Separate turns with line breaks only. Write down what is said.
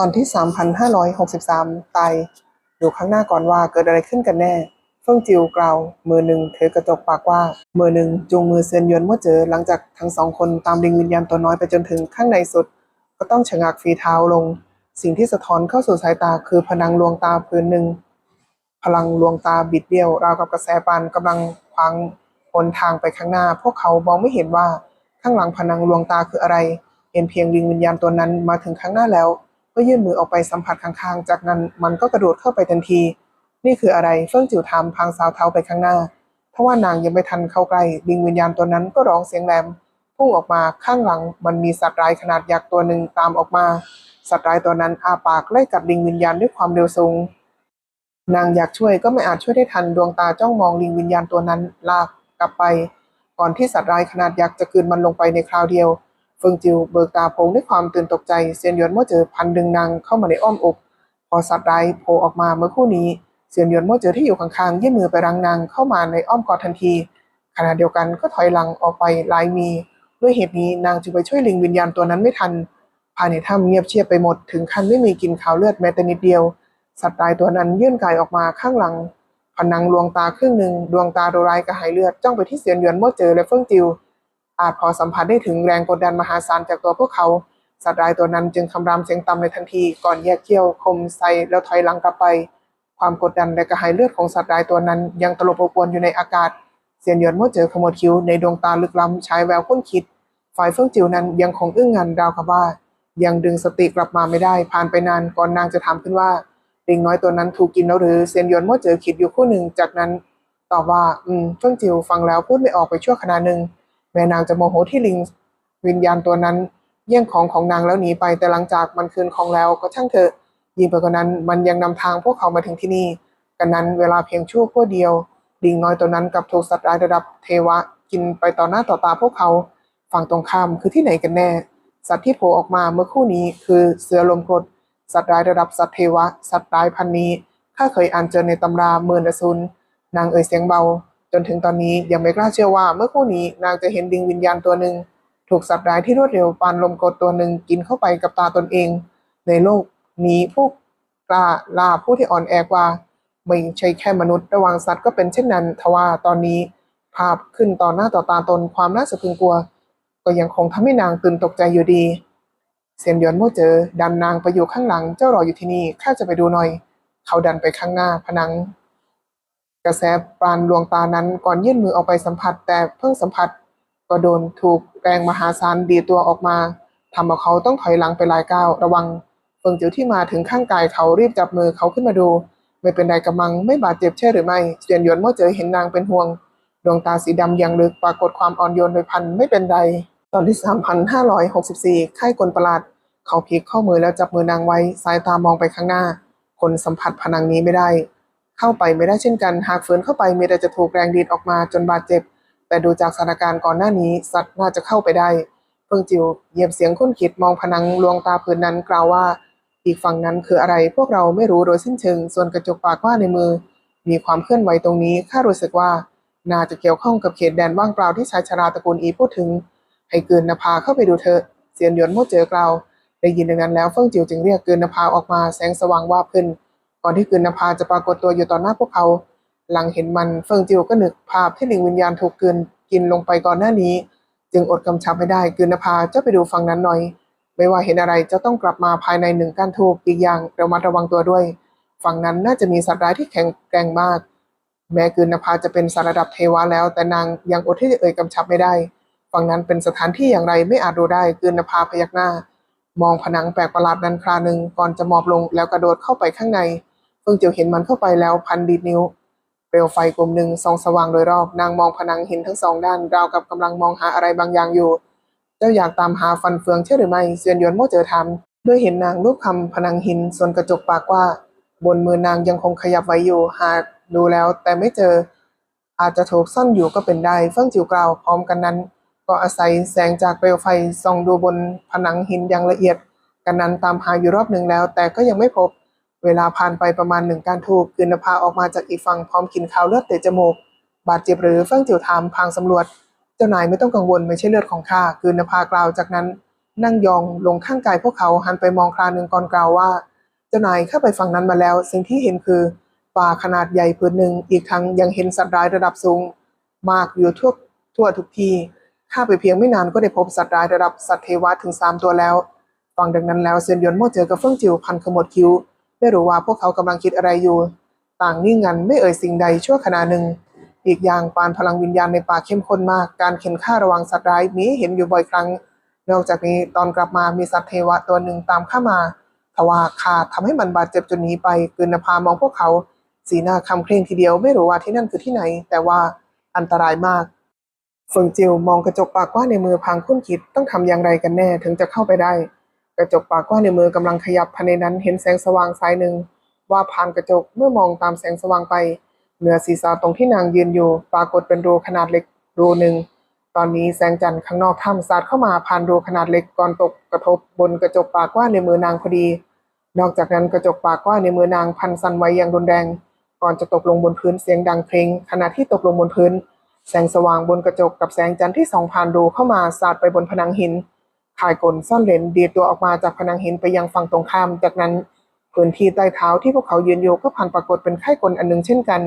ตอนที่ 3,563ตายดูข้างหน้าก่อนว่าเกิดอะไรขึ้นกันแน่ เฟิ่งจิวกล่าว มือหนึ่งถือกระจกปากว่า มือหนึ่งจูงมือเซียนยวนเมื่อเจอหลังจากทั้งสองคนตามลิงวิญญาณตัวน้อยไปจนถึงข้างในสุด ก็ต้องชะงักฝีเท้าลง สิ่งที่สะท้อนเข้าสู่สายตาคือผนังลวงตาพื้นหนึ่ง พลังลวงตาบิดเบี้ยวราวกับกระแสปานกำลังขวางหนทางไปข้างหน้า พวกเขามองไม่เห็นว่าข้างหลังผนังลวงตาคืออะไรเห็นเพียงลิงวิญญาณตัวนั้นมาถึงข้างหน้าแล้ว ก็ยื่นมือออกไปสัมผัสข้างๆ จากนั้นมันก็กระโดดเข้าไปทันที นี่คืออะไรเฟิ่งจิ๋วถามพางสาวเท้าไปข้างหน้าทว่านางยังไม่ทันเข้าใกล้ลิงวิญญาณตัวนั้นก็ร้องเสียงแหลมพุ่งออกมาข้างหลังมันมีสัตว์ร้ายขนาดยักษ์ตัวหนึ่งตามออกมา สัตว์ร้ายตัวนั้นอาปากไล่กัดลิงวิญญาณด้วยความเร็วสูง นางอยากช่วยก็ไม่อาจช่วยได้ทันดวงตาจ้องมองลิงวิญญาณตัวนั้นลากกลับไป ก่อนที่สัตว์ร้ายขนาดยักษ์จะกืนมันลงไปในคราวเดียว เฟิงจิวเบิกตาโพงด้วยความตื่นตกใจเซียนหยวนเมื่อเจอพันดึงนางเข้ามาในอ้อมอก พอสัตว์ร้ายโผล่ออกมาเมื่อคู่นี้เซียนหยวนเมื่อเจอที่อยู่ข้างๆยื่นมือไปรังนางเข้ามาในอ้อมกอดทันที ขณะเดียวกันก็ถอยหลังออกไปลายมี ด้วยเหตุนี้นางจึงไปช่วยลิงวิญญาณตัวนั้นไม่ทันภายในถ้ำเงียบเชียบไปหมดถึงขั้นไม่มีกินขาวเลือดแม้แต่นิดเดียว สัตว์ตายตัวนั้นยื่นกายออกมาข้างหลังผนังลวงตาครึ่งหนึ่งดวงตาโดร้ายกระหายเลือดจ้องไปที่เซียนหยวนเมื่อเจอและเฟิ่งจิว อาจพอสัมผัสได้ถึงแรงกดดันมหาศาลจากตัวพวกเขา สัตว์ร้ายตัวนั้นจึงคำรามเสียงต่ำในทันที ก่อนแยกเขี้ยวคมใส่แล้วถอยหลังกลับไป ความกดดันและกระหายเลือดของสัตว์ร้ายตัวนั้น ยังตลบอบอวนอยู่ในอากาศ เซียนหยวนเมื่อเจอขมวดคิ้วในดวงตาลึกล้ำฉายแววข้นคิด ฝ่ายเฟิ่งจิวนั้นยังคงอึ้งงันราวกับว่า ยังดึงสติกลับมาไม่ได้ ผ่านไปนานก่อนนางจะถามขึ้นว่าลิงน้อยตัวนั้นถูกกินแล้วหรือเซียนหยวนเมื่อเจอคิดอยู่คู่หนึ่งจากนั้นตอบว่า อืมเฟิ่งจิวฟังแล้วพูดไม่ออกไปชั่วขณะหนึ่ง แม่นางจะโมโหที่ลิงวิญญาณตัวนั้นแย่งของของนางแล้วหนีไปแต่หลังจากมันคืนของแล้วก็ช่างเถอะยิ่งไปกว่านั้นมันยังนำทางพวกเขามาถึงที่นี่กันนั้นเวลาเพียงชั่วข้วเดียว ลิงน้อยตัวนั้นกับถูกสัตว์ร้ายระดับเทวะกินไปต่อหน้าต่อตาพวกเขาฝั่งตรงข้ามคือที่ไหนกันแน่ สัตว์ที่โผล่ออกมาเมื่อคู่นี้คือเสือลมกรดสัตว์ร้ายระดับสัตว์เทวะ สัตว์ร้ายพันนี้ข้าเคยอ่านเจอในตำราเมือนอซุนนางเอ่ยเสียงเบา จนถึงตอนนี้ยังไม่กล้าเชื่อว่าเมื่อครู่นี้นางจะเห็นดิงวิญญาณตัวหนึ่งถูกสัตว์ร้ายที่รวดเร็วปานลมกดตัวหนึ่งกินเข้าไปกับตาตนเอง ในโลกนี้พวกกล้าลาผู้ที่อ่อนแอกว่าไม่ใช่แค่มนุษย์ระว่างสัตว์ก็เป็นเช่นนั้นทว่าตอนนี้ ภาพขึ้นต่อหน้าต่อตาตนความน่าสะพรึงกลัว ก็ยังคงทำให้นางตื่นตกใจอยู่ดีเซียนยวนโม่เจอ ดันนางไปอยู่ข้างหลังเจ้ารออยู่ที่นี่ข้าจะไปดูหน่อย เขาดันไปข้างหน้าผนัง กระแสปานลวงตานั้นก่อนยื่นมือออกไปสัมผัส แต่เพิ่งสัมผัส ก็โดนถูกแรงมหาศาลดีตัวออกมาทำเอาเขาต้องถอยหลังไปหลายก้าวระวังเฟิงจิ๋วที่มาถึงข้างกายเขารีบจับมือเขาขึ้นมาดู ไม่เป็นไรกำมังไม่บาดเจ็บใช่หรือไม่เซียนหยวนเมื่อเจอเห็นนางเป็นห่วง ดวงตาสีดำอย่างลึกปรากฏความอ่อนโยนโดยพันไม่เป็นไรตอนที่ 3,564ค่ายกลประหลาด เขาพลิกข้อมือแล้วจับมือนางไว้ สายตามองไปข้างหน้า คนสัมผัสผนังนี้ไม่ได้ เข้าไปไม่ได้เช่นกัน หากฝืนเข้าไปมีแต่จะถูกแรงดีดออกมาจนบาดเจ็บ แต่ดูจากสถานการณ์ก่อนหน้านี้ สัตว์น่าจะเข้าไปได้เฟิงจิวเหยียบเสียงคุ้นคิดมองผนังลวงตาพื้นนั้นกล่าวว่า อีกฝั่งนั้นคืออะไรพวกเราไม่รู้โดยสิ้นเชิง ส่วนกระจกปากว่าในมือ มีความเคลื่อนไหวตรงนี้ข้ารู้สึกว่า น่าจะเกี่ยวข้องกับเขตแดนว่างเปล่าที่ชายชราตระกูลอีพูดถึง ให้เกินนภาเข้าไปดูเถอะเสียนหยวนโม่เจอกล่าวได้ยินดังนั้นแล้วเฟิงจิวจึงเรียกเกินนภาออกมาแสงสว่างวาบขึ้น ก่อนที่กินนภาจะปรากฏตัวอยู่ต่อหน้าพวกเขา หลังเห็นมันเฟิงจิวก็นึกภาพที่ลิงวิญญาณถูกเกินกินลงไปก่อนหน้านี้ จึงอดกำชับไม่ได้กินนภาเจ้าไปดูฝั่งนั้นหน่อย ไม่ว่าเห็นอะไรเจะต้องกลับมาภายในหนึ่งกานทูบอีกอย่างเระมัดระวังตัวด้วย ฝั่งนั้นน่าจะมีสัตว์ร้ายที่แข็งแกร่งมาก แม้กินนภาจะเป็นสารระดับเทวะแล้ว แต่นางยังอดที่จะเอ่ยกำชับไม่ได้ ฝั่งนั้นเป็นสถานที่อย่างไรไม่อาจรู้ได้กินนภาพยักหน้ามองผนังแปลกประหลาดนั้นคราหนึ่งก่อนจะมอบลงแล้วกระโดดเข้าไปข้างใน เฟิงเจียวเห็นมันเข้าไปแล้วพันดีดนิ้ว เปลวไฟกลุ่มหนึ่งส่องสว่างโดยรอบนางมองผนังหินทั้งสองด้านราวกับกำลังมองหาอะไรบางอย่างอยู่ เจ้าอยากตามหาฟันเฟืองใช่หรือไม่เซียนยวนโม่เจอทำด้วยเห็นนางรูปคำผนังหินส่วนกระจกปากว่า บนมือนางยังคงขยับไว้อยู่ หากดูแล้วแต่ไม่เจอ อาจจะถูกซ่อนอยู่ก็เป็นได้เฟิ่งจิวกล่าวพร้อมกันนั้น ก็อาศัยแสงจากเปลวไฟส่องดูบนผนังหินอย่างละเอียด กันนั้นตามหาอยู่รอบหนึ่งแล้ว แต่ก็ยังไม่พบ เวลาผ่านไปประมาณหนึ่งการทูบกืนนภาออกมาจากอีกฝั่งพร้อมกินข้าวเลือดเตะจมูก บาดเจ็บหรือเฟิ่งจิวถามพางสำรวจ เจ้านายไม่ต้องกังวลไม่ใช่เลือดของข้ากืนนภากล่าวจากนั้น นั่งยองลงข้างกายพวกเขาหันไปมองคราหนึ่งก่อนกล่าวว่า เจ้านายเข้าไปฝั่งนั้นมาแล้ว สิ่งที่เห็นคือป่าขนาดใหญ่พื้นหนึ่งอีกทั้งยังเห็นสัตว์ร้ายระดับสูง มากอยู่ทั่วทั่วทุกที่ข้าไปเพียงไม่นานก็ได้พบสัตว์ร้ายระดับสัตว์เทวะถึงสามตัวแล้ว ฟังดังนั้นแล้วเซียนยนโม่เจอกับเฟิ่งจิวพันขมวดคิ้ว ไม่รู้ว่าพวกเขากำลังคิดอะไรอยู่ ต่างนิ่งงันไม่เอ่ยสิ่งใดชั่วขณะหนึ่ง อีกอย่างปานพลังวิญญาณในป่าเข้มข้นมาก การเข็นฆ่าระวังสัตว์ร้ายมีเห็นอยู่บ่อยครั้ง นอกจากนี้ตอนกลับมามีสัตว์เทวะตัวหนึ่งตามเข้ามาทว่าขาดทำให้มันบาดเจ็บจนหนีไปกืนนภามองพวกเขา สีหน้าคำเคร่งทีเดียวไม่รู้ว่าที่นั่นคือที่ไหน แต่ว่าอันตรายมากเฟิงจิวมองกระจกปากว้าในมือพลางคุ้นคิดต้องทำอย่างไรกันแน่ถึงจะเข้าไปได้ กระจกปากกว้างในมือกำลังขยับภายในนั้นเห็นแสงสว่างสายหนึ่งว่าผ่านกระจกเมื่อมองตามแสงสว่างไป เหนือศีรษะตรงที่นางยืนอยู่ ปรากฏเป็นรูขนาดเล็กรูหนึ่งตอนนี้แสงจันทร์ข้างนอกถ้ำสาดเข้ามาผ่านรูขนาดเล็กก่อนตกกระทบบนกระจกปากกว้างในมือนางพอดี นอกจากนั้นกระจกปากกว้างในมือนางพันสั่นไหวอย่างรุนแรง ก่อนจะตกลงบนพื้นเสียงดังเพลงขณะที่ตกลงบนพื้น แสงสว่างบนกระจกกับแสงจันทร์ที่ส่องผ่านรูเข้ามาสาดไปบนผนังหิน ขายกลซ่อนเลนดีดตัวออกมาจากผนังหินไปยังฝั่งตรงข้าม จากนั้นพื้นที่ใต้เท้าที่พวกเขายืนอยู่ก็ผ่านปรากฏเป็นไข่กลอันหนึ่งเช่นกัน